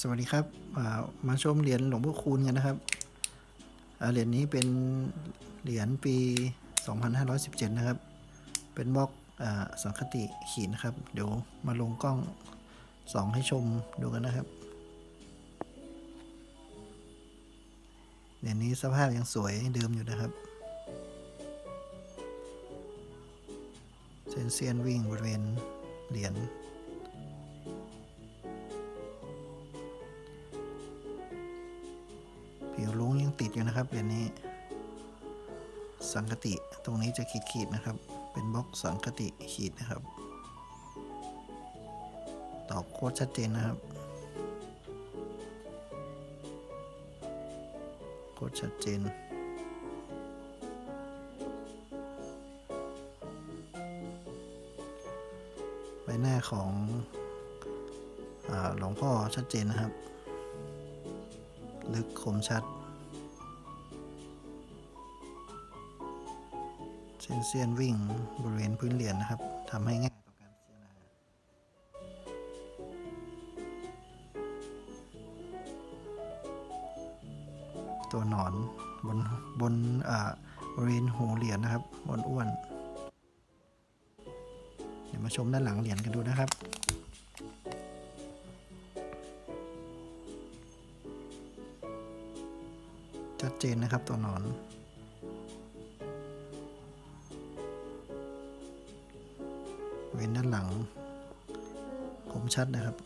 สวัสดีครับมาชมเหรียญหลวงพ่อคูณกันนะครับเหรียญนี้เป็นเหรียญปี 2517 นะครับ เป็นบล็อกอสังคติขีนะครับ เดี๋ยวมาลงกล้องสองให้ชมดูกันนะครับ เหรียญนี้สภาพยังสวยเดิมอยู่นะครับเซนเซียนวิ่งบริเวณเหรียญ ติดอยู่นะครับเหรียญนี้ สังคติตรงนี้จะขีดขีดนะครับ เป็นบล็อกสังคติขีดนะครับ ตอบโคตรชัดเจนนะครับโคตรชัดเจนใบหน้าของหลวงพ่อชัดเจนนะครับ ลึกคมชัด เส้นเสียนวิ่งบริเวณพื้นเหรียญนะครับทำให้ง่ายต่อการพิจารณาตัวหนอนบนบนบริเวณหูเหรียญนะครับบนอ้วนเดี๋ยวมาชมด้านหลังเหรียญกันดูนะครับชัดเจนนะครับตัวหนอน เว้นด้านหลัง คมชัดนะครับ